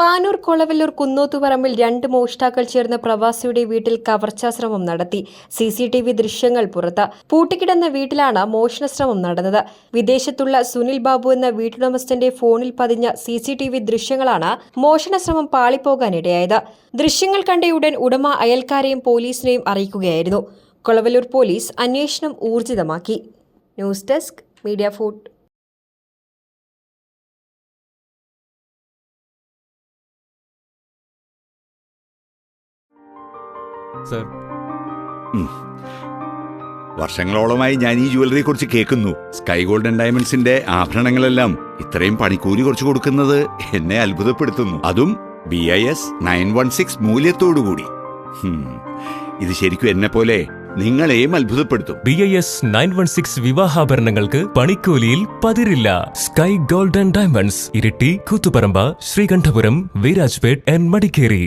പാനൂർ കൊളവല്ലൂർ കുന്നോത്തുപറമ്പിൽ രണ്ട് മോഷ്ടാക്കൾ ചേർന്ന് പ്രവാസിയുടെ വീട്ടിൽ കവർച്ചാശ്രമം നടത്തി. സി സി ടി വി ദൃശ്യങ്ങൾ പുറത്ത്. പൂട്ടിക്കിടന്ന വീട്ടിലാണ് മോഷണശ്രമം നടന്നത്. വിദേശത്തുള്ള സുനിൽ ബാബു എന്ന വീട്ടുടമസ്ഥന്റെ ഫോണിൽ പതിഞ്ഞ സി സി ടി വി ദൃശ്യങ്ങളാണ് മോഷണശ്രമം പാളിപ്പോകാനിടയായത്. ദൃശ്യങ്ങൾ കണ്ടയുടൻ ഉടമ അയൽക്കാരെയും പോലീസിനെയും അറിയിക്കുകയായിരുന്നു. കൊളവല്ലൂർ പോലീസ് അന്വേഷണം ഊർജിതമാക്കി. News desk media food sir. വർഷങ്ങളോളമായി ഞാൻ ഈ ജുവലറിയെ കുറിച്ച് കേൾക്കുന്നു. സ്കൈ ഗോൾഡൻ ഡയമണ്ട്സിന്റെ ആഭരണങ്ങളെല്ലാം ഇത്രയും പണിക്കൂലി കുറച്ച് കൊടുക്കുന്നത് എന്നെ അത്ഭുതപ്പെടുത്തുന്നു. അതും B I S nine one six മൂല്യത്തോടുകൂടി. ഇത് ശരിക്കും എന്നെ പോലെ നിങ്ങളെയും അത്ഭുതപ്പെടുത്തും. B I S nine one six വിവാഹാഭരണങ്ങൾക്ക് പണിക്കൂലിയിൽ പതിരില്ല. Sky golden diamonds Iritty Koothuparamba Sreekandapuram Virajpet and Madikeri.